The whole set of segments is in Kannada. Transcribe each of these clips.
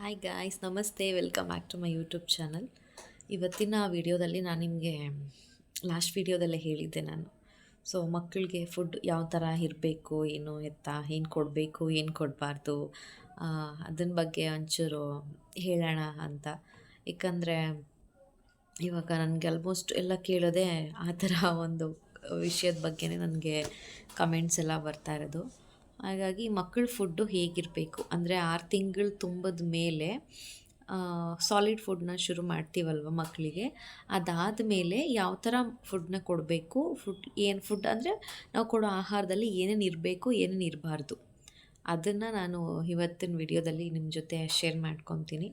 Hi guys namaste. Welcome back to my YouTube channel ಇವತ್ತಿನ ವಿಡಿಯೋದಲ್ಲಿ ನಾನು ನಿಮಗೆ ಲಾಸ್ಟ್ ವಿಡಿಯೋದಲ್ಲೇ ಹೇಳಿದ್ದೆ ನಾನು. ಸೊ ಮಕ್ಕಳಿಗೆ ಫುಡ್ ಯಾವ ಥರ ಇರಬೇಕು, ಏನು ಎತ್ತ, ಏನು ಕೊಡಬೇಕು, ಏನು ಕೊಡಬಾರ್ದು ಅದನ್ನ ಬಗ್ಗೆ ಒಂಚೂರು ಹೇಳೋಣ ಅಂತ. ಏಕೆಂದರೆ ಇವಾಗ ನನಗೆ ಆಲ್ಮೋಸ್ಟ್ ಎಲ್ಲ ಕೇಳೋದೇ ಆ ಥರ ಒಂದು ವಿಷಯದ ಬಗ್ಗೆನೇ ನನಗೆ ಕಮೆಂಟ್ಸ್ ಎಲ್ಲ ಬರ್ತಾ ಇರೋದು. ಹಾಗಾಗಿ ಮಕ್ಕಳ ಫುಡ್ಡು ಹೇಗಿರಬೇಕು? ಅಂದರೆ ಆರು ತಿಂಗಳು ತುಂಬಿದ ಮೇಲೆ ಸಾಲಿಡ್ ಫುಡ್ನ ಶುರು ಮಾಡ್ತೀವಲ್ವ ಮಕ್ಕಳಿಗೆ? ಅದಾದ ಮೇಲೆ ಯಾವ ಥರ ಫುಡ್ನ ಕೊಡಬೇಕು? ಫುಡ್ ಏನು ಫುಡ್ ಅಂದರೆ ನಾವು ಕೊಡೋ ಆಹಾರದಲ್ಲಿ ಏನೇನು ಇರಬೇಕು, ಏನೇನು ಇರಬಾರ್ದು. ಅದನ್ನು ನಾನು ಇವತ್ತಿನ ವಿಡಿಯೋದಲ್ಲಿ ನಿಮ್ಮ ಜೊತೆ ಶೇರ್ ಮಾಡ್ಕೊತೀನಿ.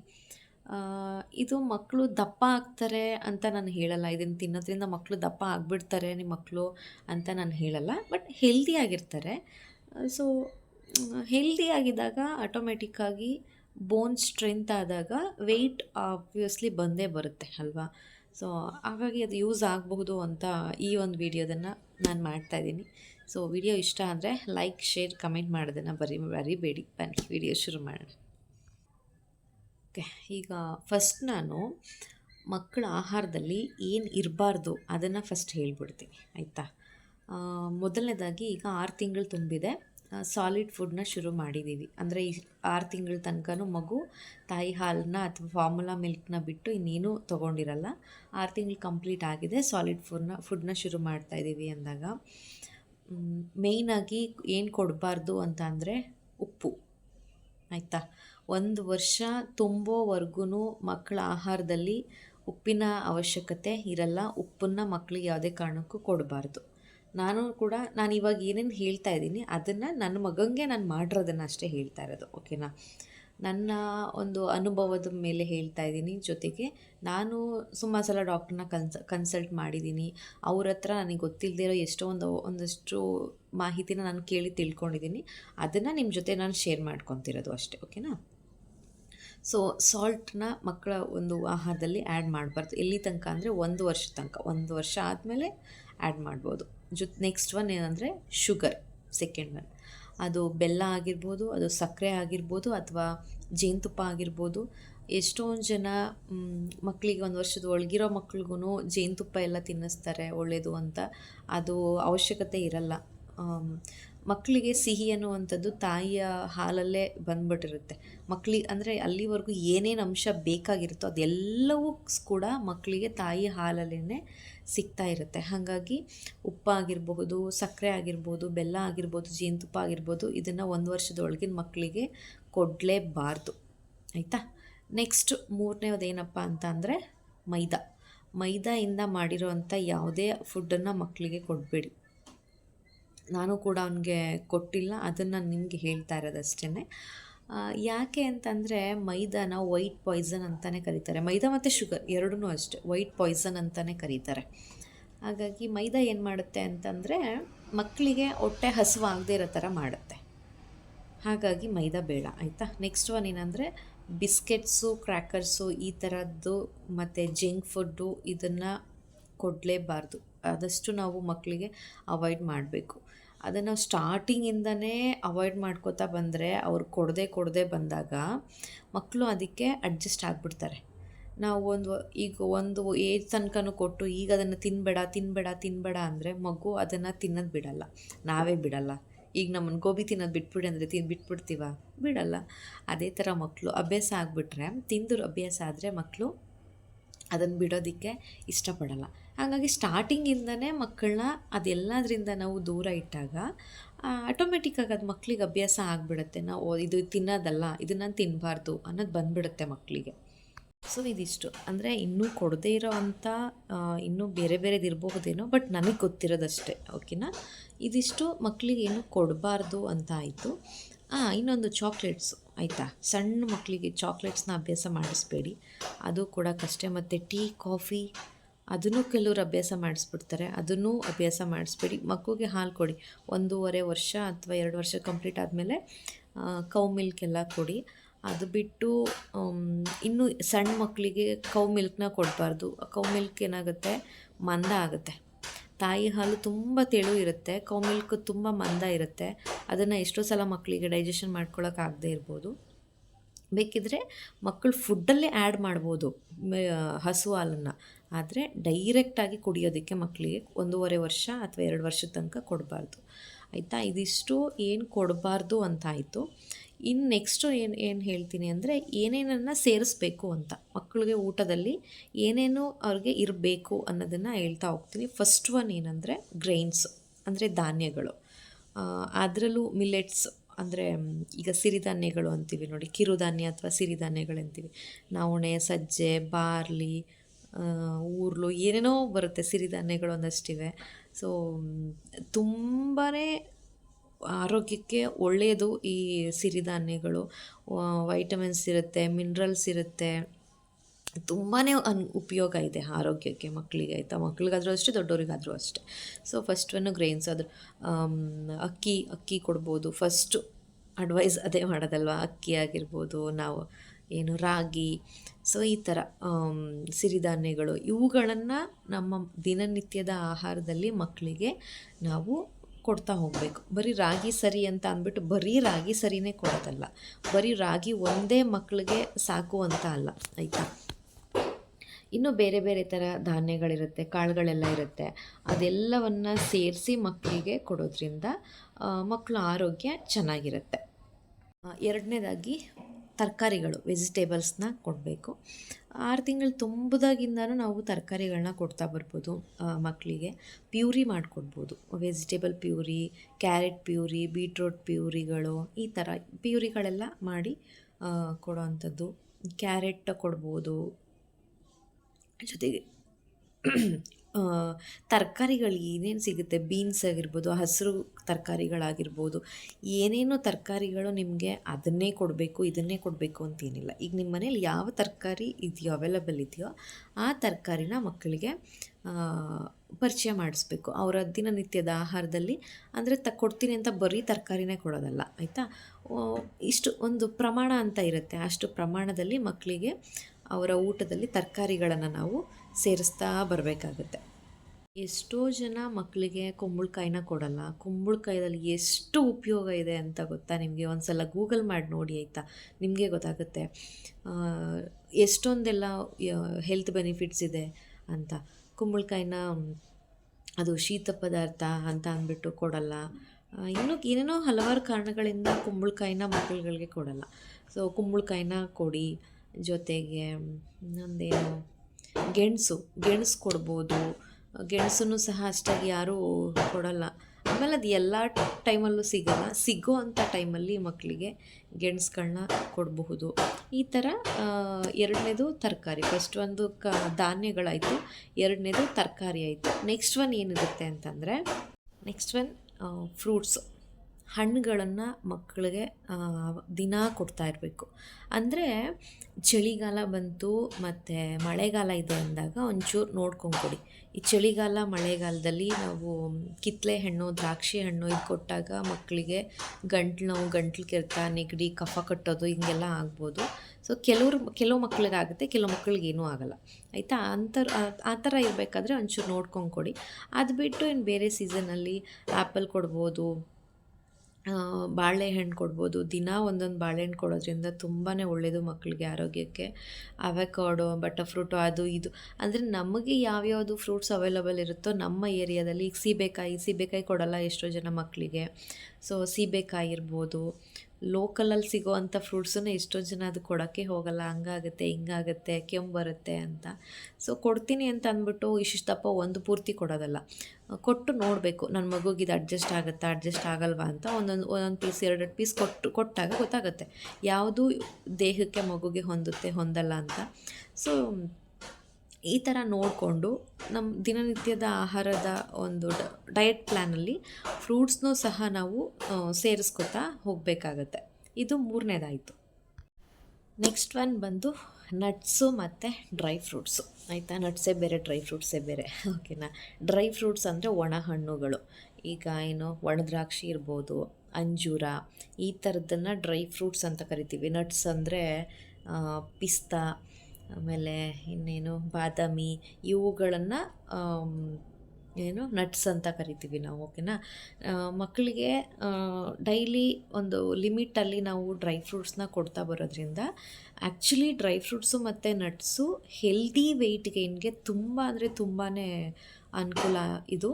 ಇದು ಮಕ್ಕಳು ದಪ್ಪ ಆಗ್ತಾರೆ ಅಂತ ನಾನು ಹೇಳಲ್ಲ. ಇದನ್ನು ತಿನ್ನೋದ್ರಿಂದ ಮಕ್ಕಳು ದಪ್ಪ ಆಗಿಬಿಡ್ತಾರೆ ನಿಮ್ಮ ಮಕ್ಕಳು ಅಂತ ನಾನು ಹೇಳಲ್ಲ. ಬಟ್ ಹೆಲ್ದಿ ಆಗಿರ್ತಾರೆ. ಸೊ ಹೆಲ್ದಿ ಆಗಿದ್ದಾಗ ಆಟೋಮೆಟಿಕ್ಕಾಗಿ ಬೋನ್ ಸ್ಟ್ರೆಂತ್ ಆದಾಗ ವೆಯ್ಟ್ ಆಬ್ವಿಯಸ್ಲಿ ಬಂದೇ ಬರುತ್ತೆ ಅಲ್ವಾ? ಸೊ ಹಾಗಾಗಿ ಅದು ಯೂಸ್ ಆಗಬಹುದು ಅಂತ ಈ ಒಂದು ವಿಡಿಯೋದನ್ನು ನಾನು ಮಾಡ್ತಾಯಿದ್ದೀನಿ ಸೊ ವಿಡಿಯೋ ಇಷ್ಟ ಅಂದರೆ ಲೈಕ್ ಶೇರ್ ಕಮೆಂಟ್ ಮಾಡೋದನ್ನು ಬರೀ ಬರಿಬೇಡಿ ಬನ್ನಿ ವಿಡಿಯೋ ಶುರು ಮಾಡೋಣ. ಓಕೆ ಈಗ ಫಸ್ಟ್ ನಾನು ಮಕ್ಕಳ ಆಹಾರದಲ್ಲಿ ಏನು ಇರಬಾರ್ದು ಅದನ್ನು ಫಸ್ಟ್ ಹೇಳ್ಬಿಡ್ತೀನಿ, ಆಯಿತಾ? ಮೊದಲನೇದಾಗಿ ಈಗ ಆರು ತಿಂಗಳು ತುಂಬಿದೆ. ಸಾಲಿಡ್ ಫುಡ್ನ ಶುರು ಮಾಡಿದ್ದೀವಿ ಅಂದರೆ ಈ ಆರು ತಿಂಗಳ ತನಕನೂ ಮಗು ತಾಯಿ ಹಾಲನ್ನ ಅಥವಾ ಫಾರ್ಮುಲಾ ಮಿಲ್ಕ್ನ ಬಿಟ್ಟು ಇನ್ನೇನು ತೊಗೊಂಡಿರಲ್ಲ. ಆರು ತಿಂಗಳು ಕಂಪ್ಲೀಟ್ ಆಗಿದೆ. ಸಾಲಿಡ್ ಫುಡ್ನ ಫುಡ್ನ ಶುರು ಮಾಡ್ತಾ ಇದ್ದೀವಿ ಅಂದಾಗ. ಮೇಯ್ನಾಗಿ ಏನು ಕೊಡಬಾರ್ದು ಅಂತ ಅಂದರೆ ಉಪ್ಪು. ಆಯಿತಾ? ಒಂದು ವರ್ಷ ತುಂಬೋವರೆಗೂ ಮಕ್ಕಳ ಆಹಾರದಲ್ಲಿ ಉಪ್ಪಿನ ಅವಶ್ಯಕತೆ ಇರಲ್ಲ. ಉಪ್ಪನ್ನು ಮಕ್ಕಳಿಗೆ ಯಾವುದೇ ಕಾರಣಕ್ಕೂ ಕೊಡಬಾರ್ದು. ನಾನು ಕೂಡ ನಾನು ಇವಾಗ ಏನೇನು ಹೇಳ್ತಾ ಇದ್ದೀನಿ, ಅದನ್ನು ನನ್ನ ಮಗನಿಗೆ ನಾನು ಮಾಡಿರೋದನ್ನು ಅಷ್ಟೇ ಹೇಳ್ತಾ ಇರೋದು ಓಕೆನಾ ನನ್ನ ಒಂದು ಅನುಭವದ ಮೇಲೆ ಹೇಳ್ತಾ ಇದ್ದೀನಿ, ಜೊತೆಗೆ ನಾನು ಸುಮಾರು ಸಲ ಡಾಕ್ಟ್ರನ್ನ ಕನ್ಸ ಕನ್ಸಲ್ಟ್ ಮಾಡಿದ್ದೀನಿ, ಅವ್ರ ಹತ್ರ ನನಗೆ ಗೊತ್ತಿಲ್ಲದೆ ಇರೋ ಎಷ್ಟೋ ಒಂದು, ಒಂದಷ್ಟು ಮಾಹಿತಿನ ನಾನು ಕೇಳಿ ತಿಳ್ಕೊಂಡಿದ್ದೀನಿ, ಅದನ್ನು ನಿಮ್ಮ ಜೊತೆ ನಾನು ಶೇರ್ ಮಾಡ್ಕೊತಿರೋದು ಅಷ್ಟೇ ಓಕೆನಾ ಸೊ ಸಾಲ್ಟನ್ನ ಮಕ್ಕಳ ಒಂದು ಆಹಾರದಲ್ಲಿ ಆ್ಯಡ್ ಮಾಡಬಾರ್ದು, ಎಲ್ಲಿ ತನಕ ಅಂದರೆ ಒಂದು ವರ್ಷ ತನಕ, ಒಂದು ವರ್ಷ ಆದಮೇಲೆ ಆ್ಯಡ್ ಮಾಡ್ಬೋದು. ಜೊತೆ ನೆಕ್ಸ್ಟ್ ಒನ್ ಏನಂದರೆ ಶುಗರ್ ಸೆಕೆಂಡ್ ಒನ್ ಅದು ಬೆಲ್ಲ ಆಗಿರ್ಬೋದು, ಅದು ಸಕ್ಕರೆ ಆಗಿರ್ಬೋದು ಅಥವಾ ಜೇನುತುಪ್ಪ ಆಗಿರ್ಬೋದು. ಎಷ್ಟೊಂದು ಜನ ಮಕ್ಕಳಿಗೆ ಒಂದು ವರ್ಷದ ಒಳಗಿರೋ ಮಕ್ಳಿಗೂ ಜೇನುತುಪ್ಪ ಎಲ್ಲ ತಿನ್ನಿಸ್ತಾರೆ ಒಳ್ಳೆಯದು ಅಂತ. ಅದು ಅವಶ್ಯಕತೆ ಇರಲ್ಲ. ಮಕ್ಕಳಿಗೆ ಸಿಹಿ ಅನ್ನುವಂಥದ್ದು ತಾಯಿಯ ಹಾಲಲ್ಲೇ ಬಂದ್ಬಿಟ್ಟಿರುತ್ತೆ. ಮಕ್ಕಳಿಗೆ ಅಂದರೆ ಅಲ್ಲಿವರೆಗೂ ಏನೇನು ಅಂಶ ಬೇಕಾಗಿರುತ್ತೋ ಅದೆಲ್ಲವೂ ಕೂಡ ಮಕ್ಕಳಿಗೆ ತಾಯಿ ಹಾಲಲ್ಲೇ ಸಿಗ್ತಾ ಇರುತ್ತೆ. ಹಾಗಾಗಿ ಉಪ್ಪಾಗಿರಬಹುದು ಸಕ್ಕರೆ ಆಗಿರ್ಬೋದು ಬೆಲ್ಲ ಆಗಿರ್ಬೋದು ಜೇನುತುಪ್ಪ ಆಗಿರ್ಬೋದು ಇದನ್ನು ಒಂದು ವರ್ಷದೊಳಗಿನ ಮಕ್ಕಳಿಗೆ ಕೊಡಲೇಬಾರ್ದು. ಆಯಿತಾ? ನೆಕ್ಸ್ಟ್ ಮೂರನೇದು ಏನಪ್ಪ ಅಂತ ಅಂದರೆ ಮೈದಾ. ಮೈದಾಯಿಂದ ಮಾಡಿರೋವಂಥ ಯಾವುದೇ ಫುಡ್ಡನ್ನು ಮಕ್ಕಳಿಗೆ ಕೊಡಬೇಡಿ. ನಾನು ಕೂಡ ಅವನಿಗೆ ಕೊಟ್ಟಿಲ್ಲ, ಅದನ್ನು ನಿಮಗೆ ಹೇಳ್ತಾ ಇರೋದಷ್ಟೇ ಯಾಕೆ ಅಂತಂದರೆ ಮೈದಾನ ವೈಟ್ ಪಾಯ್ಸನ್ ಅಂತಲೇ ಕರೀತಾರೆ. ಮೈದಾ ಮತ್ತು ಶುಗರ್ ಎರಡೂ ಅಷ್ಟೇ ವೈಟ್ ಪಾಯ್ಸನ್ ಅಂತಲೇ ಕರೀತಾರೆ. ಹಾಗಾಗಿ ಮೈದಾ ಏನು ಮಾಡುತ್ತೆ ಅಂತಂದರೆ ಮಕ್ಕಳಿಗೆ ಹೊಟ್ಟೆ ಹಸುವಾಗದೇ ಇರೋ ಥರ ಮಾಡುತ್ತೆ. ಹಾಗಾಗಿ ಮೈದಾ ಬೇಡ, ಆಯಿತಾ? ನೆಕ್ಸ್ಟ್ ಒನ್ ಏನಂದರೆ ಬಿಸ್ಕೆಟ್ಸು ಕ್ರ್ಯಾಕರ್ಸು ಈ ಥರದ್ದು ಮತ್ತು ಜಂಕ್ ಫುಡ್ಡು ಇದನ್ನು ಕೊಡಲೇಬಾರ್ದು. ಆದಷ್ಟು ನಾವು ಮಕ್ಕಳಿಗೆ ಅವಾಯ್ಡ್ ಮಾಡಬೇಕು. ಅದನ್ನು ಸ್ಟಾರ್ಟಿಂಗಿಂದನೇ ಅವಾಯ್ಡ್ ಮಾಡ್ಕೋತಾ ಬಂದರೆ ಅವ್ರು ಕೊಡದೆ ಕೊಡದೆ ಬಂದಾಗ ಮಕ್ಕಳು ಅದಕ್ಕೆ ಅಡ್ಜಸ್ಟ್ ಆಗಿಬಿಡ್ತಾರೆ. ನಾವು ಒಂದು ಈಗ ಒಂದು ಏಜ್ ತನಕನೂ ಕೊಟ್ಟು ಈಗ ಅದನ್ನು ತಿನ್ನಬೇಡ ತಿನ್ನಬೇಡ ತಿನ್ನಬೇಡ ಅಂದರೆ ಮಗು ಅದನ್ನು ತಿನ್ನೋದು ಬಿಡಲ್ಲ. ನಾವೇ ಬಿಡಲ್ಲ. ಈಗ ನಮ್ಮನ್ನು ಗೋಬಿ ತಿನ್ನೋದು ಬಿಟ್ಬಿಡಿ ಅಂದರೆ ತಿನ್ ಬಿಟ್ಬಿಡ್ತೀವ? ಬಿಡಲ್ಲ. ಅದೇ ಥರ ಮಕ್ಕಳು ಅಭ್ಯಾಸ ಆಗಿಬಿಟ್ರೆ, ತಿಂದರು ಅಭ್ಯಾಸ ಆದರೆ ಮಕ್ಕಳು ಅದನ್ನು ಬಿಡೋದಕ್ಕೆ ಇಷ್ಟಪಡಲ್ಲ. ಹಾಗಾಗಿ ಸ್ಟಾರ್ಟಿಂಗಿಂದನೇ ಮಕ್ಕಳನ್ನ ಅದೆಲ್ಲದರಿಂದ ನಾವು ದೂರ ಇಟ್ಟಾಗ ಆಟೋಮೆಟಿಕ್ಕಾಗಿ ಅದು ಮಕ್ಕಳಿಗೆ ಅಭ್ಯಾಸ ಆಗಿಬಿಡುತ್ತೆ. ನಾವು ಇದು ತಿನ್ನೋದಲ್ಲ, ಇದನ್ನು ತಿನ್ನಬಾರ್ದು ಅನ್ನೋದು ಬಂದ್ಬಿಡುತ್ತೆ ಮಕ್ಕಳಿಗೆ ಸೊ, ಇದಿಷ್ಟು. ಅಂದರೆ ಇನ್ನೂ ಕೊಡದೇ ಇರೋ ಅಂಥ ಇನ್ನೂ ಬೇರೆ ಬೇರೆದು ಇರಬಹುದೇನೋ ಬಟ್ ನನಗೆ ಗೊತ್ತಿರೋದಷ್ಟೇ. ಓಕೆನಾ? ಇದಿಷ್ಟು ಮಕ್ಕಳಿಗೆ ಏನು ಕೊಡಬಾರ್ದು ಅಂತ ಆಯಿತು. ಹಾಂ ಇನ್ನೊಂದು ಚಾಕ್ಲೇಟ್ಸ್ ಆಯಿತಾ? ಸಣ್ಣ ಮಕ್ಕಳಿಗೆ ಚಾಕ್ಲೇಟ್ಸ್ನ ಅಭ್ಯಾಸ ಮಾಡಿಸ್ಬೇಡಿ. ಅದು ಕೂಡ ಕಷ್ಟೇ. ಮತ್ತು ಟೀ, ಕಾಫಿ ಅದನ್ನು ಕೆಲವರು ಅಭ್ಯಾಸ ಮಾಡಿಸ್ಬಿಡ್ತಾರೆ. ಅದನ್ನು ಅಭ್ಯಾಸ ಮಾಡಿಸ್ಬೇಡಿ. ಮಕ್ಕಳಿಗೆ ಹಾಲು ಕೊಡಿ. ಒಂದೂವರೆ ವರ್ಷ ಅಥವಾ ಎರಡು ವರ್ಷ ಕಂಪ್ಲೀಟ್ ಆದಮೇಲೆ ಕೌ ಮಿಲ್ಕ್ ಎಲ್ಲ ಕೊಡಿ. ಅದು ಬಿಟ್ಟು ಇನ್ನೂ ಸಣ್ಣ ಮಕ್ಕಳಿಗೆ ಕೌ ಮಿಲ್ಕ್ನ ಕೊಡಬಾರ್ದು. ಕೌ ಮಿಲ್ಕ್ ಏನಾಗುತ್ತೆ? ಮಂದ ಆಗುತ್ತೆ. ತಾಯಿ ಹಾಲು ತುಂಬ ತೆಳು ಇರುತ್ತೆ. ಕೌ ಮಿಲ್ಕ್ ತುಂಬ ಮಂದ ಇರುತ್ತೆ. ಅದನ್ನು ಎಷ್ಟೋ ಸಲ ಮಕ್ಕಳಿಗೆ ಡೈಜೆಷನ್ ಮಾಡ್ಕೊಳ್ಳೋಕ್ಕಾಗದೇ ಇರ್ಬೋದು. ಬೇಕಿದ್ರೆ ಮಕ್ಕಳು ಫುಡ್ಡಲ್ಲೇ ಆ್ಯಡ್ ಮಾಡ್ಬೋದು ಹಸು ಹಾಲನ್ನು. ಆದರೆ ಡೈರೆಕ್ಟಾಗಿ ಕುಡಿಯೋದಕ್ಕೆ ಮಕ್ಕಳಿಗೆ ಒಂದೂವರೆ ವರ್ಷ ಅಥವಾ ಎರಡು ವರ್ಷದ ತನಕ ಕೊಡಬಾರ್ದು. ಆಯಿತಾ? ಇದಿಷ್ಟು ಏನು ಕೊಡಬಾರ್ದು ಅಂತ ಆಯಿತು ಇನ್ನು ನೆಕ್ಸ್ಟು ಏನು ಏನು ಹೇಳ್ತೀನಿ ಅಂದರೆ ಏನೇನನ್ನು ಸೇರಿಸ್ಬೇಕು ಅಂತ. ಮಕ್ಕಳಿಗೆ ಊಟದಲ್ಲಿ ಏನೇನು ಅವ್ರಿಗೆ ಇರಬೇಕು ಅನ್ನೋದನ್ನು ಹೇಳ್ತಾ ಹೋಗ್ತೀನಿ. ಫಸ್ಟ್ ಒನ್ ಏನಂದರೆ ಗ್ರೈನ್ಸ್ ಅಂದರೆ ಧಾನ್ಯಗಳು. ಅದರಲ್ಲೂ ಮಿಲೆಟ್ಸ್ ಅಂದರೆ, ಈಗ ಸಿರಿಧಾನ್ಯಗಳು ಅಂತೀವಿ ನೋಡಿ. ಕಿರುಧಾನ್ಯ ಅಥವಾ ಸಿರಿಧಾನ್ಯಗಳು ಅಂತೀವಿ ನವಣೆ, ಸಜ್ಜೆ, ಬಾರ್ಲಿ ಊರ್ಲು ಏನೇನೋ ಬರುತ್ತೆ ಸಿರಿಧಾನ್ಯಗಳು ಒಂದಷ್ಟಿವೆ. ಸೊ ತುಂಬಾ ಆರೋಗ್ಯಕ್ಕೆ ಒಳ್ಳೆಯದು ಈ ಸಿರಿಧಾನ್ಯಗಳು. ವೈಟಮಿನ್ಸ್ ಇರುತ್ತೆ ಮಿನರಲ್ಸ್ ಇರುತ್ತೆ. ತುಂಬಾ ಅನ್, ಉಪಯೋಗ ಇದೆ ಆರೋಗ್ಯಕ್ಕೆ ಮಕ್ಕಳಿಗೆ ಆಯಿತಾ? ಮಕ್ಳಿಗಾದರೂ ಅಷ್ಟೇ ದೊಡ್ಡವರಿಗಾದರೂ ಅಷ್ಟೇ. ಸೊ ಫಸ್ಟ್ ಒನ್ನು ಗ್ರೈನ್ಸ್ ಅದ್ರ ಅಕ್ಕಿ ಅಕ್ಕಿ ಕೊಡ್ಬೋದು. ಫಸ್ಟು ಅಡ್ವೈಸ್ ಅದೇ ಮಾಡೋದಲ್ವ? ಅಕ್ಕಿ ಆಗಿರ್ಬೋದು, ನಾವು, ಏನು, ರಾಗಿ ಸೊ, ಈ ಥರ ಸಿರಿಧಾನ್ಯಗಳು, ಇವುಗಳನ್ನು ನಮ್ಮ ದಿನನಿತ್ಯದ ಆಹಾರದಲ್ಲಿ ಮಕ್ಕಳಿಗೆ ನಾವು ಕೊಡ್ತಾ ಹೋಗಬೇಕು. ಬರೀ ರಾಗಿ ಸರಿ ಅಂತ ಅಂದ್ಬಿಟ್ಟು ಬರೀ ರಾಗಿ ಸರಿನೇ ಕೊಡೋದಲ್ಲ. ಬರೀ ರಾಗಿ ಒಂದೇ ಮಕ್ಕಳಿಗೆ ಸಾಕು ಅಂತ ಅಲ್ಲ, ಆಯಿತಾ? ಇನ್ನು ಬೇರೆ ಬೇರೆ ಥರ ಧಾನ್ಯಗಳಿರುತ್ತೆ, ಕಾಳುಗಳೆಲ್ಲ ಇರುತ್ತೆ. ಅದೆಲ್ಲವನ್ನು ಸೇರಿಸಿ ಮಕ್ಕಳಿಗೆ ಕೊಡೋದ್ರಿಂದ ಮಕ್ಕಳ ಆರೋಗ್ಯ ಚೆನ್ನಾಗಿರುತ್ತೆ. ಎರಡನೇದಾಗಿ ತರಕಾರಿಗಳು, ವೆಜಿಟೇಬಲ್ಸ್ನ ಕೊಡಬೇಕು. ಆರು ತಿಂಗಳು ತುಂಬದಾಗಿಂದನೂ ನಾವು ತರಕಾರಿಗಳನ್ನ ಕೊಡ್ತಾ ಬರ್ಬೋದು ಮಕ್ಕಳಿಗೆ puree ಮಾಡಿಕೊಡ್ಬೋದು. Vegetable puree, carrot puree, beetroot ಪ್ಯೂರಿಗಳು, ಈ ಥರ ಪ್ಯೂರಿಗಳೆಲ್ಲ ಮಾಡಿ ಕೊಡೋ ಅಂಥದ್ದು ಕ್ಯಾರೆಟ್ ಕೊಡ್ಬೋದು. ಜೊತೆಗೆ ತರಕಾರಿಗಳು ಏನೇನು ಸಿಗುತ್ತೆ? ಬೀನ್ಸ್ ಆಗಿರ್ಬೋದು, ಹಸಿರು ತರಕಾರಿಗಳಾಗಿರ್ಬೋದು, ಏನೇನು ತರಕಾರಿಗಳು ನಿಮಗೆ ಅದನ್ನೇ ಕೊಡಬೇಕು, ಇದನ್ನೇ ಕೊಡಬೇಕು ಅಂತೇನಿಲ್ಲ. ಈಗ ನಿಮ್ಮ ಮನೇಲಿ ಯಾವ ತರಕಾರಿ ಇದೆಯೋ ಅವೈಲಬಲ್ ಇದೆಯೋ, ಆ ತರಕಾರಿನ ಮಕ್ಕಳಿಗೆ ಪರಿಚಯ ಮಾಡಿಸ್ಬೇಕು. ಅವರ ದಿನನಿತ್ಯದ ಆಹಾರದಲ್ಲಿ, ಅಂದರೆ ತ, ಕೊಡ್ತೀನಿ ಅಂತ ಬರೀ ತರಕಾರಿನೇ ಕೊಡೋದಲ್ಲ, ಆಯಿತಾ? ಇಷ್ಟು ಒಂದು ಪ್ರಮಾಣ ಅಂತ ಇರುತ್ತೆ. ಅಷ್ಟು ಪ್ರಮಾಣದಲ್ಲಿ ಮಕ್ಕಳಿಗೆ ಅವರ ಊಟದಲ್ಲಿ ತರಕಾರಿಗಳನ್ನು ನಾವು ಸೇರಿಸ್ತಾ ಬರಬೇಕಾಗುತ್ತೆ. ಎಷ್ಟೋ ಜನ ಮಕ್ಕಳಿಗೆ ಕುಂಬಳಕಾಯಿನ ಕೊಡಲ್ಲ. ಕುಂಬಳಕಾಯಿದಲ್ಲಿ ಎಷ್ಟು ಉಪಯೋಗ ಇದೆ ಅಂತ ಗೊತ್ತಾ ನಿಮಗೆ? ಒಂದು ಸಲ ಗೂಗಲ್ ಮಾಡಿ ನೋಡಿ ಆಯಿತಾ? ನಿಮಗೆ ಗೊತ್ತಾಗುತ್ತೆ. ಎಷ್ಟೊಂದೆಲ್ಲ ಹೆಲ್ತ್ ಬೆನಿಫಿಟ್ಸ್ ಇದೆ ಅಂತ. ಕುಂಬಳಕಾಯಿನ, ಅದು ಶೀತ ಪದಾರ್ಥ ಅಂತ ಅಂದ್ಬಿಟ್ಟು ಕೊಡಲ್ಲ. ಇನ್ನೂ ಏನೇನೋ ಹಲವಾರು ಕಾರಣಗಳಿಂದ ಕುಂಬಳಕಾಯಿನ ಮಕ್ಕಳುಗಳಿಗೆ ಕೊಡಲ್ಲ. ಸೊ ಕುಂಬಳಕಾಯಿನ ಕೊಡಿ. ಜೊತೆಗೆ, ಇನ್ನೊಂದೇನು? ಗೆಣಸು ಗೆಣಸು ಕೊಡ್ಬೋದು. ಗೆಣಸನ್ನು ಸಹ ಅಷ್ಟಾಗಿ ಯಾರೂ ಕೊಡಲ್ಲ. ಆಮೇಲೆ ಅದು ಎಲ್ಲ ಟೈಮಲ್ಲೂ ಸಿಗಲ್ಲ. ಸಿಗೋ ಅಂಥ ಟೈಮಲ್ಲಿ ಮಕ್ಕಳಿಗೆ ಗೆಣಸುಗಳನ್ನ ಕೊಡಬಹುದು. ಈ ಥರ ಎರಡನೇದು ತರಕಾರಿ. ಫಸ್ಟ್ ಒಂದು ಕ, ಧಾನ್ಯಗಳಾಯಿತು. ಎರಡನೇದು ತರಕಾರಿ ಆಯಿತು. ನೆಕ್ಸ್ಟ್ ಒನ್ ಏನಿರುತ್ತೆ ಅಂತಂದರೆ ನೆಕ್ಸ್ಟ್ ಒನ್ ಫ್ರೂಟ್ಸು ಹಣ್ಣುಗಳನ್ನು ಮಕ್ಕಳಿಗೆ ದಿನಾ ಕೊಡ್ತಾ ಇರಬೇಕು. ಅಂದರೆ ಚಳಿಗಾಲ ಬಂತು ಮತ್ತು ಮಳೆಗಾಲ ಇದೆ ಅಂದಾಗ ಒಂಚೂರು ನೋಡ್ಕೊಂಡು ಕೊಡಿ. ಈ ಚಳಿಗಾಲ, ಮಳೆಗಾಲದಲ್ಲಿ ನಾವು ಕಿತ್ತಲೆ ಹಣ್ಣು, ದ್ರಾಕ್ಷಿ ಹಣ್ಣು ಇದು ಕೊಟ್ಟಾಗ ಮಕ್ಕಳಿಗೆ ಗಂಟ್ಲು ನೋವು, ಗಂಟ್ಲು ಕೆರೆತ, ನೆಗಡಿ, ಕಫ ಕಟ್ಟೋದು ಹಿಂಗೆಲ್ಲ ಆಗ್ಬೋದು. ಸೊ ಕೆಲವ್ರು, ಕೆಲವು ಮಕ್ಳಿಗೆ ಆಗುತ್ತೆ, ಕೆಲವು ಮಕ್ಳಿಗೆ ಏನೂ ಆಗಲ್ಲ. ಆಯಿತಾ? ಅಂಥರ್, ಆ ಥರ ಇರಬೇಕಾದ್ರೆ ಒಂಚೂರು ನೋಡ್ಕೊಂಡು ಕೊಡಿ. ಅದು ಬಿಟ್ಟು ಇನ್ನು ಬೇರೆ ಸೀಸನಲ್ಲಿ ಆ್ಯಪಲ್ ಕೊಡ್ಬೋದು ಬಾಳೆಹಣ್ಣು ಕೊಡ್ಬೋದು. ದಿನ ಒಂದೊಂದು ಬಾಳೆಹಣ್ಣು ಕೊಡೋದ್ರಿಂದ ತುಂಬಾ ಒಳ್ಳೆಯದು ಮಕ್ಕಳಿಗೆ ಆರೋಗ್ಯಕ್ಕೆ. ಅವಕಾಡೋ ಬಟರ್ ಫ್ರೂಟು, ಅದು ಇದು. ಅಂದರೆ ನಮಗೆ ಯಾವ್ಯಾವುದು ಫ್ರೂಟ್ಸ್ ಅವೈಲಬಲ್ ಇರುತ್ತೋ ನಮ್ಮ ಏರಿಯಾದಲ್ಲಿ ಈಗ ಸೀಬೆಕಾಯಿ ಸೀಬೆಕಾಯಿ ಕೊಡಲ್ಲ ಎಷ್ಟೋ ಜನ ಮಕ್ಕಳಿಗೆ ಸೊ, ಸೀಬೆಕಾಯಿ ಇರ್ಬೋದು ಲೋಕಲಲ್ಲಿ ಸಿಗೋವಂಥ ಫ್ರೂಟ್ಸನ್ನು ಎಷ್ಟೋ ಜನ ಅದು ಕೊಡೋಕ್ಕೆ ಹೋಗಲ್ಲ, ಹಂಗಾಗುತ್ತೆ, ಹಿಂಗಾಗುತ್ತೆ, ಕೆಮ್ಮು ಬರುತ್ತೆ ಅಂತ. ಸೊ ಕೊಡ್ತೀನಿ ಅಂತ ಅಂದ್ಬಿಟ್ಟು ಇಷ್ಟಿಷ್ಟಪ್ಪ ಒಂದು ಪೂರ್ತಿ ಕೊಡೋದಲ್ಲ. ಕೊಟ್ಟು ನೋಡಬೇಕು, ನನ್ನ ಮಗುಗೆ ಇದು ಅಡ್ಜಸ್ಟ್ ಆಗುತ್ತಾ ಅಡ್ಜಸ್ಟ್ ಆಗಲ್ವಾ ಅಂತ ಒಂದೊಂದು ಒಂದೊಂದು ಪೀಸ್ ಎರಡೆರಡು ಪೀಸ್ ಕೊಟ್ಟು, ಕೊಟ್ಟಾಗ ಗೊತ್ತಾಗುತ್ತೆ. ಯಾವುದು ದೇಹಕ್ಕೆ ಮಗುಗೆ ಹೊಂದುತ್ತೆ, ಹೊಂದಲ್ಲ ಅಂತ. ಸೊ ಈ ಥರ ನೋಡಿಕೊಂಡು ನಮ್ಮ ದಿನನಿತ್ಯದ ಆಹಾರದ ಒಂದು ಡಯಟ್ ಪ್ಲ್ಯಾನಲ್ಲಿ ಫ್ರೂಟ್ಸ್ನೂ ಸಹ ನಾವು ಸೇರಿಸ್ಕೊತಾ ಹೋಗಬೇಕಾಗತ್ತೆ. ಇದು ಮೂರನೇದಾಯಿತು. ನೆಕ್ಸ್ಟ್ ಒನ್ ಬಂದು ನಟ್ಸು ಮತ್ತು ಡ್ರೈ ಫ್ರೂಟ್ಸು ಆಯಿತಾ? ನಟ್ಸೇ ಬೇರೆ ಡ್ರೈ ಫ್ರೂಟ್ಸೇ ಬೇರೆ. ಓಕೆನಾ ಡ್ರೈ ಫ್ರೂಟ್ಸ್ ಅಂದರೆ ಒಣ ಹಣ್ಣುಗಳು ಈಗ ಏನು? ಒಣ ದ್ರಾಕ್ಷಿ ಇರ್ಬೋದು, ಅಂಜೂರ, ಈ ಥರದ್ದನ್ನು ಡ್ರೈ ಫ್ರೂಟ್ಸ್ ಅಂತ ಕರಿತೀವಿ. ನಟ್ಸ್ ಅಂದರೆ ಪಿಸ್ತಾ ಆಮೇಲೆ ಇನ್ನೇನು ಬಾದಾಮಿ ಇವುಗಳನ್ನು ಏನು ನಟ್ಸ್ ಅಂತ ಕರಿತೀವಿ ನಾವು ಓಕೆನಾ ಮಕ್ಕಳಿಗೆ ಡೈಲಿ ಒಂದು ಲಿಮಿಟಲ್ಲಿ ನಾವು ಡ್ರೈ ಫ್ರೂಟ್ಸ್ನ ಕೊಡ್ತಾ ಬರೋದ್ರಿಂದ ಆ್ಯಕ್ಚುಲಿ ಡ್ರೈ ಫ್ರೂಟ್ಸು ಮತ್ತು ನಟ್ಸು ಹೆಲ್ದಿ ವೆಯ್ಟ್ ಗೈನ್ಗೆ ತುಂಬ ಅಂದರೆ ತುಂಬಾ ಅನುಕೂಲ ಇದು.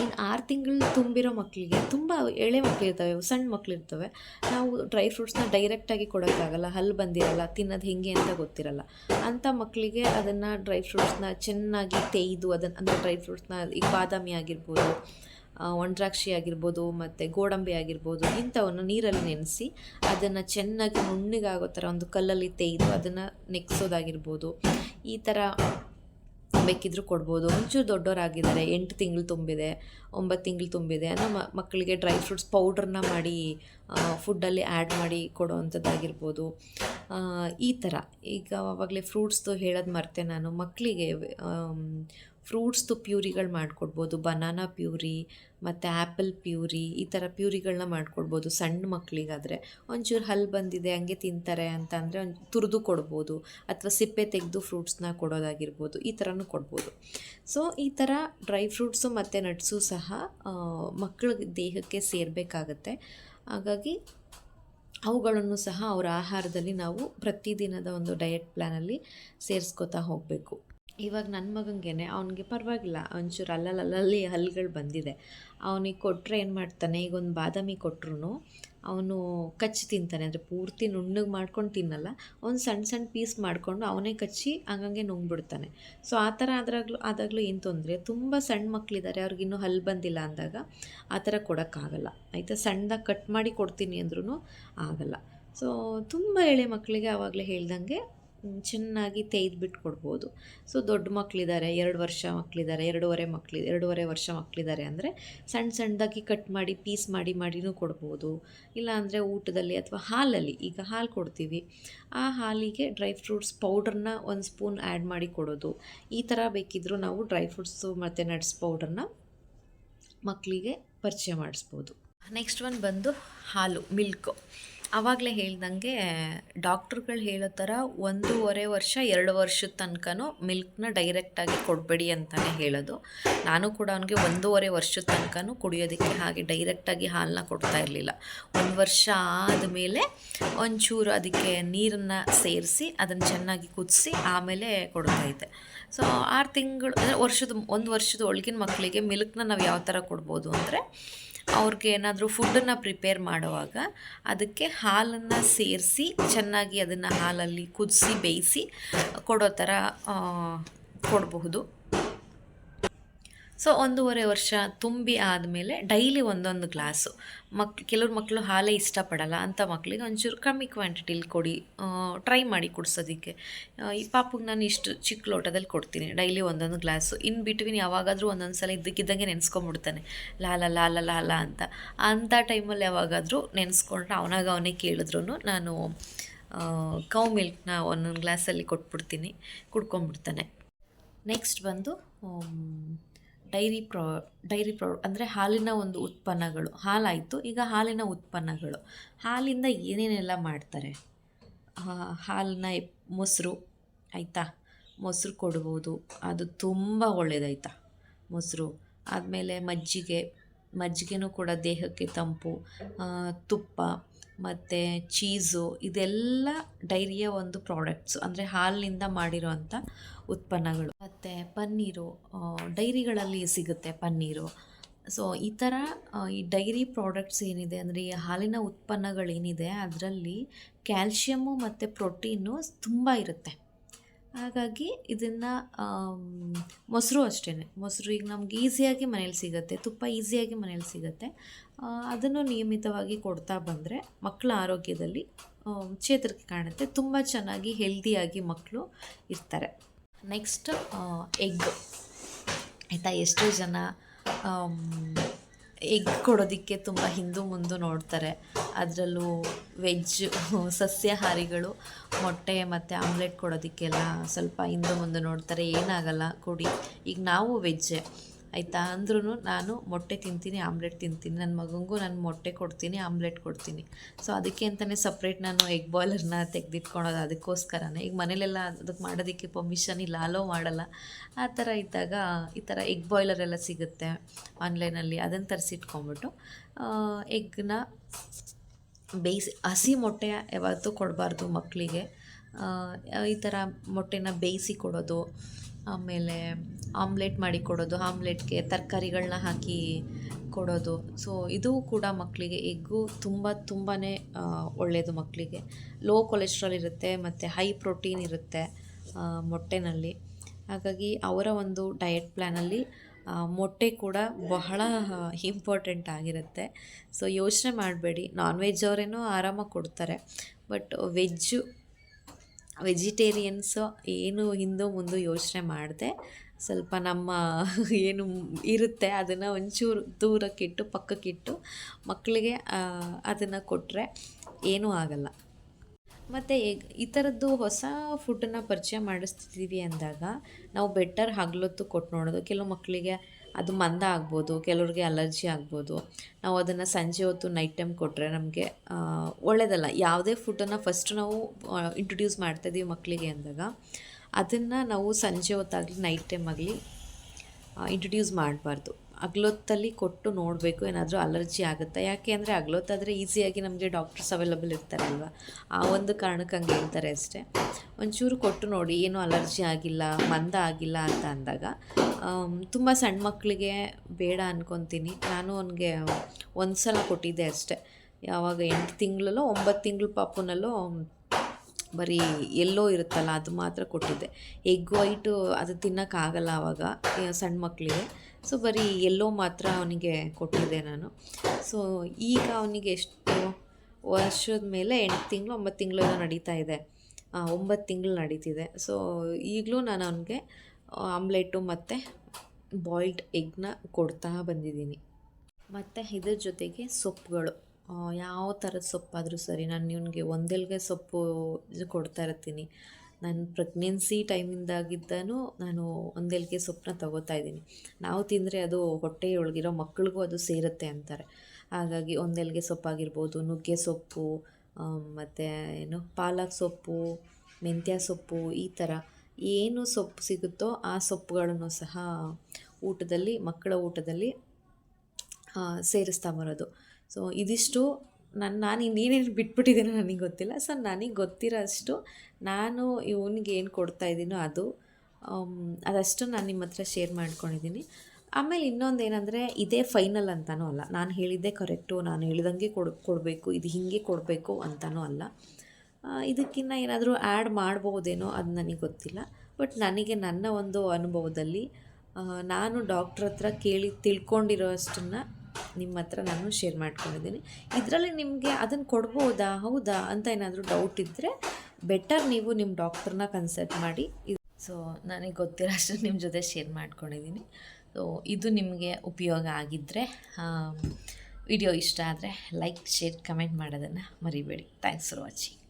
ಇನ್ನು ಆರು ತಿಂಗಳು ತುಂಬಿರೋ ಮಕ್ಕಳಿಗೆ ತುಂಬ ಎಳೆ ಮಕ್ಕಳಿರ್ತವೆ ಸಣ್ಣ ಮಕ್ಕಳಿರ್ತವೆ ನಾವು ಡ್ರೈ ಫ್ರೂಟ್ಸ್ನ ಡೈರೆಕ್ಟಾಗಿ ಕೊಡೋಕ್ಕಾಗಲ್ಲ, ಹಲ್ಲು ಬಂದಿರಲ್ಲ, ತಿನ್ನೋದು ಹೆಂಗೆ ಅಂತ ಗೊತ್ತಿರಲ್ಲ. ಅಂಥ ಮಕ್ಕಳಿಗೆ ಅದನ್ನು ಡ್ರೈ ಫ್ರೂಟ್ಸ್ನ ಚೆನ್ನಾಗಿ ತೇಯ್ದು ಅದನ್ನು ಅಂದರೆ ಡ್ರೈ ಫ್ರೂಟ್ಸ್ನ ಈಗ ಬಾದಾಮಿ ಆಗಿರ್ಬೋದು ಒಣದ್ರಾಕ್ಷಿ ಆಗಿರ್ಬೋದು, ಮತ್ತು ಗೋಡಂಬಿ ಆಗಿರ್ಬೋದು, ಇಂಥವನ್ನು ನೀರಲ್ಲಿ ನೆನೆಸಿ ಅದನ್ನು ಚೆನ್ನಾಗಿ ನುಣ್ಣಗಾಗೋ ಥರ ಒಂದು ಕಲ್ಲಲ್ಲಿ ತೇಯ್ದು ಅದನ್ನು ನೆಕ್ಸೋದಾಗಿರ್ಬೋದು. ಈ ಥರ ಬೇಕಿದ್ರೂ ಕೊಡ್ಬೋದು. ಒಂಚೂರು ದೊಡ್ಡವರಾಗಿದ್ದಾರೆ ಎಂಟು ತಿಂಗಳು ತುಂಬಿದೆ. ಒಂಬತ್ತು ತಿಂಗಳು ತುಂಬಿದೆ. ಅಂದರೆ ಮಕ್ಕಳಿಗೆ ಡ್ರೈ ಫ್ರೂಟ್ಸ್ ಪೌಡ್ರನ್ನ ಮಾಡಿ ಫುಡ್ಡಲ್ಲಿ ಆ್ಯಡ್ ಮಾಡಿ ಕೊಡೋವಂಥದ್ದಾಗಿರ್ಬೋದು. ಈ ಥರ. ಈಗ ಆವಾಗಲೇ ಫ್ರೂಟ್ಸ್ದು ಹೇಳೋದು ಮರ್ತೆ ನಾನು. ಮಕ್ಕಳಿಗೆ ಫ್ರೂಟ್ಸ್ದು ಪ್ಯೂರಿಗಳು ಮಾಡಿಕೊಡ್ಬೋದು. ಬನಾನಾ ಪ್ಯೂರಿ, ಮತ್ತು ಆ್ಯಪಲ್ ಪ್ಯೂರಿ, ಈ ಥರ ಪ್ಯೂರಿಗಳನ್ನ ಮಾಡಿಕೊಡ್ಬೋದು ಸಣ್ಣ ಮಕ್ಕಳಿಗಾದರೆ. ಒಂಚೂರು ಹಲ್ಲು ಬಂದಿದೆ, ಹಂಗೆ ತಿಂತಾರೆ ಅಂತ ಅಂದರೆ ಒಂದು ತುರಿದು ಕೊಡ್ಬೋದು. ಅಥವಾ ಸಿಪ್ಪೆ ತೆಗೆದು ಫ್ರೂಟ್ಸ್ನ ಕೊಡೋದಾಗಿರ್ಬೋದು. ಈ ಥರನೂ ಕೊಡ್ಬೋದು. ಸೊ ಈ ಥರ ಡ್ರೈ ಫ್ರೂಟ್ಸು ಮತ್ತು ನಟ್ಸು ಸಹ ಮಕ್ಕಳ ದೇಹಕ್ಕೆ ಸೇರಬೇಕಾಗತ್ತೆ. ಹಾಗಾಗಿ ಅವುಗಳನ್ನು ಸಹ ಅವರ ಆಹಾರದಲ್ಲಿ ನಾವು ಪ್ರತಿದಿನದ ಒಂದು ಡಯಟ್ ಪ್ಲ್ಯಾನಲ್ಲಿ ಸೇರಿಸ್ಕೊತಾ ಹೋಗಬೇಕು. ಇವಾಗ ನನ್ನ ಮಗನಿಗೆ ಅವನಿಗೆ ಪರವಾಗಿಲ್ಲ. ಒಂಚೂರು ಅಲ್ಲಲ್ಲಿ ಹಲ್ಲುಗಳು ಬಂದಿದೆ. ಅವನಿಗೆ ಕೊಟ್ಟರೆ ಏನು ಮಾಡ್ತಾನೆ ಈಗ ಒಂದು ಬಾದಾಮಿ ಕೊಟ್ಟರು ಅವನು ಕಚ್ಚಿ ತಿಂತಾನೆ, ಅಂದರೆ ಪೂರ್ತಿ ನುಣ್ಣಗೆ ಮಾಡ್ಕೊಂಡು ತಿನ್ನಲ್ಲ. ಅವ್ನು ಸಣ್ಣ ಸಣ್ಣ ಪೀಸ್ ಮಾಡಿಕೊಂಡು ಅವನೇ ಕಚ್ಚಿ ಹಂಗಂಗೆ ನುಂಗ್ಬಿಡ್ತಾನೆ. ಸೊ ಆ ಥರ ಆದಾಗಲೂ ಆದಾಗಲೂ ಏನು ತೊಂದರೆ? ತುಂಬ ಸಣ್ಣ ಮಕ್ಕಳಿದ್ದಾರೆ ಅವ್ರಿಗಿನ್ನೂ ಹಲ್ಲು ಬಂದಿಲ್ಲ ಅಂದಾಗ ಆ ಥರ ಕೊಡೋಕ್ಕಾಗಲ್ಲ. ಆಯಿತಾ? ಸಣ್ಣದಾಗಿ ಕಟ್ ಮಾಡಿ ಕೊಡ್ತೀನಿ ಅಂದ್ರೂ ಆಗಲ್ಲ. ಸೊ ತುಂಬ ಎಳೆ ಮಕ್ಕಳಿಗೆ ಆವಾಗಲೇ ಹೇಳ್ದಂಗೆ ಚೆನ್ನಾಗಿ ತೆಗೆದ್ಬಿಟ್ಟು ಕೊಡ್ಬೋದು. ಸೊ, ದೊಡ್ಡ ಮಕ್ಕಳಿದ್ದಾರೆ ಎರಡು ವರ್ಷ ಮಕ್ಕಳಿದ್ದಾರೆ ಎರಡೂವರೆ ಮಕ್ಳು, ಎರಡೂವರೆ ವರ್ಷ ಮಕ್ಕಳಿದ್ದಾರೆ ಅಂದರೆ ಸಣ್ಣ ಸಣ್ಣದಾಗಿ ಕಟ್ ಮಾಡಿ, ಪೀಸ್ ಮಾಡಿ ಮಾಡಿನೂ ಕೊಡ್ಬೋದು. ಇಲ್ಲ ಅಂದರೆ ಊಟದಲ್ಲಿ ಅಥವಾ ಹಾಲಲ್ಲಿ, ಈಗ ಹಾಲು ಕೊಡ್ತೀವಿ. ಆ ಹಾಲಿಗೆ ಡ್ರೈ ಫ್ರೂಟ್ಸ್ ಪೌಡ್ರನ್ನ ಒಂದು ಸ್ಪೂನ್ ಆ್ಯಡ್ ಮಾಡಿ ಕೊಡೋದು. ಈ ಥರ ಬೇಕಿದ್ದರೂ ನಾವು ಡ್ರೈ ಫ್ರೂಟ್ಸು ಮತ್ತು ನಟ್ಸ್ ಪೌಡ್ರನ್ನ ಮಕ್ಕಳಿಗೆ ಪರಿಚಯ ಮಾಡಿಸ್ಬೋದು. ನೆಕ್ಸ್ಟ್ ಒನ್ ಬಂದು ಹಾಲು, ಮಿಲ್ಕು. ಆವಾಗಲೇ ಹೇಳ್ದಂಗೆ ಡಾಕ್ಟ್ರುಗಳು ಹೇಳೋ ಥರ ಒಂದೂವರೆ ವರ್ಷ, ಎರಡು ವರ್ಷದ ತನಕನೂ ಮಿಲ್ಕ್ನ ಡೈರೆಕ್ಟಾಗಿ ಕೊಡಬೇಡಿ ಅಂತಲೇ ಹೇಳೋದು. ನಾನು ಕೂಡ ಅವನಿಗೆ ಒಂದೂವರೆ ವರ್ಷದ ತನಕನೂ ಕುಡಿಯೋದಕ್ಕೆ ಹಾಗೆ ಡೈರೆಕ್ಟಾಗಿ ಹಾಲನ್ನ ಕೊಡ್ತಾ ಇರಲಿಲ್ಲ. ಒಂದು ವರ್ಷ ಆದಮೇಲೆ ಒಂಚೂರು ಅದಕ್ಕೆ ನೀರನ್ನು ಸೇರಿಸಿ, ಅದನ್ನು ಚೆನ್ನಾಗಿ ಕುದಿಸಿ ಆಮೇಲೆ ಕೊಡ್ತಾಯಿದ್ದೆ ಸೊ, ಆರು ತಿಂಗಳು, ಅಂದರೆ ವರ್ಷದ, ಒಂದು ವರ್ಷದ ಒಳಗಿನ ಮಕ್ಕಳಿಗೆ ಮಿಲ್ಕ್ನ ನಾವು ಯಾವ ಥರ ಕೊಡ್ಬೋದು ಅಂದರೆ ಅವ್ರಿಗೆ ಏನಾದರೂ ಫುಡ್ಡನ್ನು ಪ್ರಿಪೇರ್ ಮಾಡುವಾಗ ಅದಕ್ಕೆ ಹಾಲನ್ನು ಸೇರಿಸಿ ಚೆನ್ನಾಗಿ ಅದನ್ನು ಹಾಲಲ್ಲಿ ಕುದಿಸಿ ಬೇಯಿಸಿ ಕೊಡೋ ಥರ ಕೊಡಬಹುದು. ಸೊ ಒಂದೂವರೆ ವರ್ಷ ತುಂಬಿ ಆದಮೇಲೆ ಡೈಲಿ ಒಂದೊಂದು ಗ್ಲಾಸು ಮಕ್, ಕೆಲವ್ರ ಮಕ್ಕಳು ಹಾಲೇ ಇಷ್ಟಪಡಲ್ಲ ಅಂಥ ಮಕ್ಕಳಿಗೆ ಒಂಚೂರು ಕಮ್ಮಿ ಕ್ವಾಂಟಿಟಿಲಿ ಕೊಡಿ ಟ್ರೈ ಮಾಡಿ ಕೊಡ್ಸೋದಕ್ಕೆ. ಈ ಪಾಪುಗೆ ನಾನು ಇಷ್ಟು ಚಿಕ್ಕ ಲೋಟದಲ್ಲಿ ಕೊಡ್ತೀನಿ ಡೈಲಿ ಒಂದೊಂದು ಗ್ಲಾಸು ಇನ್ ಬಿಟ್ವೀನ್ ಯಾವಾಗಾದರೂ ಒಂದೊಂದು ಸಲ ಇದ್ದಕ್ಕಿದ್ದಂಗೆ ನೆನೆಸ್ಕೊಂಬಿಡ್ತಾನೆ. ಲಾಲ ಲಾಲ ಲಾಲ ಅಂತ. ಅಂಥ ಟೈಮಲ್ಲಿ ಯಾವಾಗಾದರೂ ನೆನೆಸ್ಕೊಂಡ್ರೆ ಅವನಾಗ ಅವನೇ ಕೇಳಿದ್ರು ನಾನು ಕೌ ಮಿಲ್ಕ್ನ ಒಂದೊಂದು ಗ್ಲಾಸಲ್ಲಿ ಕೊಟ್ಬಿಡ್ತೀನಿ, ಕುಡ್ಕೊಂಬಿಡ್ತಾನೆ. ನೆಕ್ಸ್ಟ್ ಬಂದು ಡೈರಿ ಪ್ರೊ ಡೈರಿ ಪ್ರೊ, ಅಂದರೆ ಹಾಲಿನ ಒಂದು ಉತ್ಪನ್ನಗಳು. ಹಾಲಾಯಿತು, ಈಗ ಹಾಲಿನ ಉತ್ಪನ್ನಗಳು. ಹಾಲಿಂದ ಏನೇನೆಲ್ಲ ಮಾಡ್ತಾರೆ? ಹಾಲನ್ನ ಮೊಸರು, ಆಯಿತಾ? ಮೊಸರು ಕೊಡ್ಬೋದು. ಅದು ತುಂಬ ಒಳ್ಳೆಯದಾಯ್ತಾ ಮೊಸರು. ಆದಮೇಲೆ ಮಜ್ಜಿಗೆ, ಮಜ್ಜಿಗೆನೂ ಕೂಡ ದೇಹಕ್ಕೆ ತಂಪು. ತುಪ್ಪ. ಮತ್ತು ಚೀಸು ಇದೆಲ್ಲ ಡೈರಿಯ ಒಂದು ಪ್ರಾಡಕ್ಟ್ಸು, ಅಂದರೆ ಹಾಲಿನಿಂದ ಮಾಡಿರೋವಂಥ ಉತ್ಪನ್ನಗಳು. ಮತ್ತು ಪನ್ನೀರು ಡೈರಿಗಳಲ್ಲಿ ಸಿಗುತ್ತೆ ಪನ್ನೀರು. ಸೊ ಈ ಥರ ಈ ಡೈರಿ ಪ್ರಾಡಕ್ಟ್ಸ್ ಏನಿದೆ, ಅಂದರೆ ಈ ಹಾಲಿನ ಉತ್ಪನ್ನಗಳೇನಿದೆ, ಅದರಲ್ಲಿ ಕ್ಯಾಲ್ಶಿಯಮ್ಮು ಮತ್ತು ಪ್ರೋಟೀನು ತುಂಬ ಇರುತ್ತೆ. ಹಾಗಾಗಿ ಇದನ್ನು ಮೊಸರು ಅಷ್ಟೇ ಮೊಸರು ಈಗ ನಮ್ಗೆ ಈಸಿಯಾಗಿ ಮನೇಲಿ ಸಿಗುತ್ತೆ, ತುಪ್ಪ ಈಸಿಯಾಗಿ ಮನೇಲಿ ಸಿಗುತ್ತೆ. ಅದನ್ನು ನಿಯಮಿತವಾಗಿ ಕೊಡ್ತಾ ಬಂದರೆ ಮಕ್ಕಳ ಆರೋಗ್ಯದಲ್ಲಿ ಚೇತರಿಕೆ ಕಾಣುತ್ತೆ. ತುಂಬ ಚೆನ್ನಾಗಿ ಹೆಲ್ದಿಯಾಗಿ ಮಕ್ಕಳು ಇರ್ತಾರೆ. Next egg. ಆಯಿತಾ? ಎಷ್ಟೋ ಜನ ಎಗ್ ಕೊಡೋದಕ್ಕೆ ತುಂಬ ಹಿಂದೂ ಮುಂದೆ ನೋಡ್ತಾರೆ. ಅದರಲ್ಲೂ ವೆಜ್ ಸಸ್ಯಾಹಾರಿಗಳು, ಮೊಟ್ಟೆ ಮತ್ತು ಆಮ್ಲೆಟ್ ಕೊಡೋದಕ್ಕೆಲ್ಲ ಸ್ವಲ್ಪ ಹಿಂದೂ ಮುಂದೆ ನೋಡ್ತಾರೆ. ಏನಾಗಲ್ಲ, ಕೊಡಿ. ಈಗ ನಾವು ವೆಜ್ಜೆ ಆಯಿತಾ? ಅಂದ್ರೂ ನಾನು ಮೊಟ್ಟೆ ತಿಂತೀನಿ, ಆಮ್ಲೆಟ್ ತಿಂತೀನಿ. ನನ್ನ ಮಗನಿಗೂ ನಾನು ಮೊಟ್ಟೆ ಕೊಡ್ತೀನಿ, ಆಮ್ಲೆಟ್ ಕೊಡ್ತೀನಿ. ಸೊ ಅದಕ್ಕೆ ಅಂತಲೇ ಸಪ್ರೇಟ್ ನಾನು ಎಗ್ ಬಾಯ್ಲರ್ನ ತೆಗೆದಿಟ್ಕೊಳೋದು ಅದಕ್ಕೋಸ್ಕರನೇ. ಈಗ ಮನೇಲೆಲ್ಲ ಅದಕ್ಕೆ ಮಾಡೋದಕ್ಕೆ ಪರ್ಮಿಷನ್ ಇಲ್ಲ ಅಲೋ ಮಾಡಲ್ಲ. ಆ ಥರ ಇದ್ದಾಗ ಈ ಥರ ಎಗ್ ಬಾಯ್ಲರ್ ಎಲ್ಲ ಸಿಗುತ್ತೆ ಆನ್ಲೈನಲ್ಲಿ ಅದನ್ನು ತರಿಸಿಟ್ಕೊಂಬಿಟ್ಟು ಎಗ್ನ ಬೇಯಿಸಿ, ಹಸಿ ಮೊಟ್ಟೆ ಯಾವತ್ತೂ ಕೊಡಬಾರ್ದು ಮಕ್ಕಳಿಗೆ ಈ ಥರ ಮೊಟ್ಟೆನ ಬೇಯಿಸಿ ಕೊಡೋದು. ಆಮೇಲೆ ಆಮ್ಲೆಟ್ ಮಾಡಿ ಕೊಡೋದು, ಆಮ್ಲೆಟ್ಗೆ ತರಕಾರಿಗಳನ್ನ ಹಾಕಿ ಕೊಡೋದು. ಸೊ ಇದು ಕೂಡ ಮಕ್ಕಳಿಗೆ ಎಗ್ಗು ತುಂಬ ತುಂಬಾ ಒಳ್ಳೆಯದು ಮಕ್ಕಳಿಗೆ ಲೋ ಕೊಲೆಸ್ಟ್ರಾಲ್ ಇರುತ್ತೆ, ಮತ್ತು ಹೈ ಪ್ರೋಟೀನ್ ಇರುತ್ತೆ ಮೊಟ್ಟೆನಲ್ಲಿ. ಹಾಗಾಗಿ ಅವರ ಒಂದು ಡಯಟ್ ಪ್ಲ್ಯಾನಲ್ಲಿ ಮೊಟ್ಟೆ ಕೂಡ ಬಹಳ ಇಂಪಾರ್ಟೆಂಟ್ ಆಗಿರುತ್ತೆ. ಸೊ ಯೋಚನೆ ಮಾಡಬೇಡಿ. ನಾನ್ ವೆಜ್ ಅವರೇನೋ ಆರಾಮಾಗಿ ಕೊಡ್ತಾರೆ. ಬಟ್ ವೆಜ್ಜು ವೆಜಿಟೇರಿಯನ್ಸು ಏನು ಹಿಂದೂ ಮುಂದೆ ಯೋಚನೆ ಮಾಡಿದೆ. ಸ್ವಲ್ಪ ನಮ್ಮ ಏನು ಇರುತ್ತೆ ಅದನ್ನು ಒಂಚೂರು ದೂರಕ್ಕಿಟ್ಟು ಪಕ್ಕಕ್ಕಿಟ್ಟು ಮಕ್ಕಳಿಗೆ ಅದನ್ನು ಕೊಟ್ಟರೆ ಏನೂ ಆಗಲ್ಲ. ಮತ್ತು ಈ ಥರದ್ದು ಹೊಸ ಫುಡ್ಡನ್ನು ಪರಿಚಯ ಮಾಡಿಸ್ತಿದ್ದೀವಿ ಅಂದಾಗ ನಾವು ಬೆಟರ್ ಹಗಲೊತ್ತು ಕೊಟ್ಟು ನೋಡೋದು. ಕೆಲವು ಮಕ್ಕಳಿಗೆ ಅದು ಮಂದ ಆಗ್ಬೋದು, ಕೆಲವ್ರಿಗೆ ಅಲರ್ಜಿ ಆಗ್ಬೋದು. ನಾವು ಅದನ್ನು ಸಂಜೆ ಹೊತ್ತು ನೈಟ್ ಟೈಮ್ ಕೊಟ್ಟರೆ ನಮಗೆ ಒಳ್ಳೆಯದಲ್ಲ ಯಾವುದೇ ಫುಡ್ಡನ್ನು ಫಸ್ಟ್ ನಾವು ಇಂಟ್ರೊಡ್ಯೂಸ್ ಮಾಡ್ತಾಯಿದ್ದೀವಿ ಮಕ್ಕಳಿಗೆ ಅಂದಾಗ, ಅದನ್ನು ನಾವು ಸಂಜೆ ಹೊತ್ತಾಗಲಿ ನೈಟ್ ಟೈಮ್ ಆಗಲಿ ಇಂಟ್ರೊಡ್ಯೂಸ್ ಮಾಡಬಾರ್ದು. ಹಗ್ಲೊತ್ತಲ್ಲಿ ಕೊಟ್ಟು ನೋಡಬೇಕು, ಏನಾದರೂ ಅಲರ್ಜಿ ಆಗುತ್ತಾ? ಯಾಕೆ ಅಂದರೆ ಅಗ್ಲೊತ್ತಾದರೆ ಈಸಿಯಾಗಿ ನಮಗೆ ಡಾಕ್ಟರ್ಸ್ ಅವೈಲಬಲ್ ಇರ್ತಾರಲ್ವ? ಆ ಒಂದು ಕಾರಣಕ್ಕೆ ಹಂಗೆ ಹೇಳ್ತಾರೆ ಅಷ್ಟೇ. ಒಂಚೂರು ಕೊಟ್ಟು ನೋಡಿ, ಏನು ಅಲರ್ಜಿ ಆಗಿಲ್ಲ, ಮಂದ ಆಗಿಲ್ಲ ಅಂತ ಅಂದಾಗ ತುಂಬ ಸಣ್ಣ ಮಕ್ಕಳಿಗೆ ಬೇಡ ಅನ್ಕೊತೀನಿ. ನಾನು ಅವನಿಗೆ ಒಂದು ಸಲ ಕೊಟ್ಟಿದ್ದೆ ಅಷ್ಟೇ. ಯಾವಾಗ ಎಂಟು ತಿಂಗಳಲ್ಲೋ, ಒಂಬತ್ತು ತಿಂಗಳು ಪಾಪುನಲ್ಲೋ, ಬರೀ ಎಲ್ಲೋ ಇರುತ್ತಲ್ಲ, ಅದು ಮಾತ್ರ ಕೊಟ್ಟಿದ್ದೆ. ಎಗ್ ವೈಟು ಅದು ತಿನ್ನೋಕ್ಕಾಗಲ್ಲ ಆವಾಗ ಸಣ್ಣ ಮಕ್ಕಳಿಗೆ ಸೊ ಬರೀ ಎಲ್ಲೋ ಮಾತ್ರ ಅವನಿಗೆ ಕೊಟ್ಟಿದ್ದೆ ನಾನು. ಸೊ ಈಗ ಅವನಿಗೆ ಎಷ್ಟು ವರ್ಷದ ಮೇಲೆ ಎಂಟು ತಿಂಗಳು, ಒಂಬತ್ತು ತಿಂಗಳು ನಡೀತಾ ಇದೆ. ಒಂಬತ್ತು ತಿಂಗಳು ನಡೀತಿದೆ. ಸೊ ಈಗಲೂ ನಾನು ಅವನಿಗೆ ಆಮ್ಲೆಟು ಮತ್ತು ಬಾಯ್ಲ್ಡ್ ಎಗ್ನ ಕೊಡ್ತಾ ಬಂದಿದ್ದೀನಿ. ಮತ್ತು ಇದ್ರ ಜೊತೆಗೆ ಸೊಪ್ಪುಗಳು. ಯಾವ ಥರದ ಸೊಪ್ಪಾದರೂ ಸರಿ, ನಾನು ಇವನಿಗೆ ಒಂದೆಲ್ಗೆ ಸೊಪ್ಪು ಕೊಡ್ತಾ ಇರ್ತೀನಿ. ನಾನು ಪ್ರೆಗ್ನೆನ್ಸಿ ಟೈಮಿಂದಾಗಿದ್ದಾನು ನಾನು ಒಂದೆಲ್ಗೆ ಸೊಪ್ಪನ್ನ ತಗೋತಾ ಇದ್ದೀನಿ. ನಾವು ತಿಂದರೆ ಅದು ಹೊಟ್ಟೆಯೊಳಗಿರೋ ಮಕ್ಕಳಿಗೂ ಅದು ಸೇರುತ್ತೆ ಅಂತಾರೆ. ಹಾಗಾಗಿ ಒಂದೆಲ್ಗೆ ಸೊಪ್ಪಾಗಿರ್ಬೋದು ನುಗ್ಗೆ ಸೊಪ್ಪು ಮತ್ತು ಏನು, ಪಾಲಕ್ ಸೊಪ್ಪು, ಮೆಂತ್ಯ ಸೊಪ್ಪು ಈ ಥರ ಏನು ಸೊಪ್ಪು ಸಿಗುತ್ತೋ ಆ ಸೊಪ್ಪುಗಳನ್ನು ಸಹ ಊಟದಲ್ಲಿ, ಮಕ್ಕಳ ಊಟದಲ್ಲಿ ಸೇರಿಸ್ತಾ ಬರೋದು. ಸೊ ಇದಿಷ್ಟು ನನ್ನ ನಾನು ಇನ್ನೇನೇನು ಬಿಟ್ಬಿಟ್ಟಿದ್ದೀನೋ ನನಗೆ ಗೊತ್ತಿಲ್ಲ. ಸೊ ನನಗೆ ಗೊತ್ತಿರೋ ಅಷ್ಟು ನಾನು ಇವನಿಗೆ ಏನು ಕೊಡ್ತಾ ಇದ್ದೀನೋ ಅದು. ಅದಷ್ಟು ನಾನು ನಿಮ್ಮ ಹತ್ರ ಶೇರ್ ಮಾಡ್ಕೊಂಡಿದ್ದೀನಿ ಆಮೇಲೆ ಇನ್ನೊಂದು ಏನಂದರೆ, ಇದೇ ಫೈನಲ್ ಅಂತಲೂ ಅಲ್ಲ. ನಾನು ಹೇಳಿದ್ದೆ ಕರೆಕ್ಟು ನಾನು ಹೇಳಿದಂಗೆ ಕೊಡ್, ಕೊಡಬೇಕು, ಇದು ಹೀಗೆ ಕೊಡಬೇಕು ಅಂತಲೂ ಅಲ್ಲ. ಇದಕ್ಕಿಂತ ಏನಾದರೂ ಆ್ಯಡ್ ಮಾಡ್ಬೋದೇನೋ ಅದು ನನಗೆ ಗೊತ್ತಿಲ್ಲ. ಬಟ್ ನನಗೆ ನನ್ನ ಒಂದು ಅನುಭವದಲ್ಲಿ ನಾನು ಡಾಕ್ಟ್ರ್ ಹತ್ರ ಕೇಳಿ ತಿಳ್ಕೊಂಡಿರೋ ಅಷ್ಟನ್ನು ನಿಮ್ಮ ಹತ್ರ ನಾನು ಶೇರ್ ಮಾಡ್ಕೊಂಡಿದ್ದೀನಿ. ಇದರಲ್ಲಿ ನಿಮಗೆ ಅದನ್ನು ಕೊಡ್ಬೋದಾ? ಹೌದಾ? ಅಂತ ಏನಾದರೂ ಡೌಟ್ ಇದ್ದರೆ ಬೆಟರ್ ನೀವು ನಿಮ್ಮ ಡಾಕ್ಟ್ರನ್ನ ಕನ್ಸಲ್ಟ್ ಮಾಡಿ. ಸೊ ನನಗೆ ಗೊತ್ತಿರೋ ಅಷ್ಟು ನಿಮ್ಮ ಜೊತೆ ಶೇರ್ ಮಾಡ್ಕೊಂಡಿದ್ದೀನಿ. ಸೊ ಇದು ನಿಮಗೆ ಉಪಯೋಗ ಆಗಿದ್ದರೆ ವಿಡಿಯೋ ಇಷ್ಟ ಆದರೆ ಲೈಕ್ ಶೇರ್ ಕಮೆಂಟ್ ಮಾಡೋದನ್ನು ಮರಿಬೇಡಿ. Thanks for watching